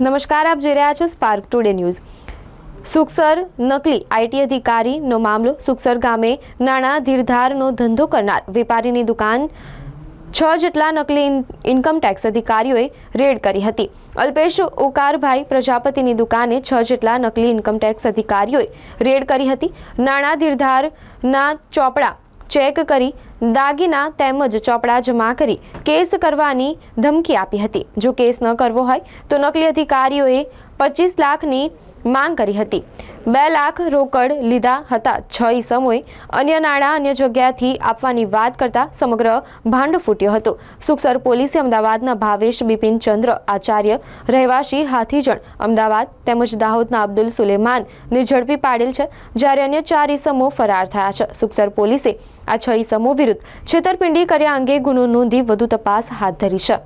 નમસ્કાર, આપ જોઈ રહ્યા છો સ્પાર્ક ટુડે ન્યૂઝ સુખસર નકલી આઈટી અધિકારીનો મામલો. સુખસર ગામે નાણાં ધીરધારનો ધંધો કરનાર વેપારીની દુકાન છ જેટલા નકલી ઇન- ઇન્કમ ટેક્સ અધિકારીઓએ રેડ કરી હતી. અલ્પેશ ઓકારભાઈ પ્રજાપતિની દુકાને છ જેટલા નકલી ઇન્કમ ટેક્સ અધિકારીઓએ રેડ કરી હતી. નાણાં ધીરધારના ચોપડા ચેક કરી દાગીના તેમજ ચોપડા જમા કરી કેસ કરવાની ધમકી આપી હતી. જો કેસ ન કરવો હોય તો નકલી અધિકારીઓએ પચીસ લાખની માંગ કરી હતી. બે લાખ રોકડ લીધા હતા. છ ઈસમોએ અન્ય નાણાં અન્ય જગ્યાથી આપવાની વાત કરતા સમગ્ર ભાંડ ફૂટ્યો હતો. સુખસર પોલીસે અમદાવાદના ભાવેશ બિપિન ચંદ્ર આચાર્ય રહેવાસી હાથીજણ અમદાવાદ તેમજ દાહોદના અબ્દુલ સુલેમાનને ઝડપી પાડેલ છે. જ્યારે અન્ય ચાર ઈસમો ફરાર થયા છે. સુખસર પોલીસે આ છ ઈસમો વિરુદ્ધ છેતરપિંડી કર્યા અંગે ગુનો નોંધી વધુ તપાસ હાથ ધરી છે.